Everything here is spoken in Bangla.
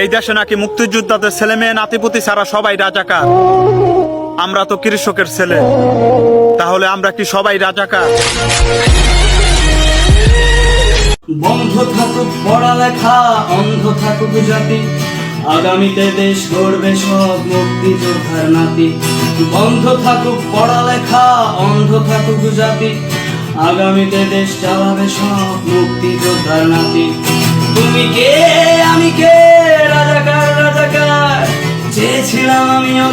এই দেশে নাকি মুক্তিযোদ্ধাদের ছেলে মেয়ে নাতিপুতি ছাড়া সবাই রাজাকার। আমরা তো কৃষকের ছেলে। তাহলে আমরা কি সবাই রাজাকার? বন্ধ থাকুক পড়ালেখা, অন্ধ থাকুক জাতি। আগামীতে দেশ গড়বে সব মুক্তিযোদ্ধার নাতি। বন্ধ থাকুক পড়ালেখা, অন্ধ থাকুক জাতি। আগামীতে দেশ চালাবে সব মুক্তিযোদ্ধার নাতি। তুমি কে?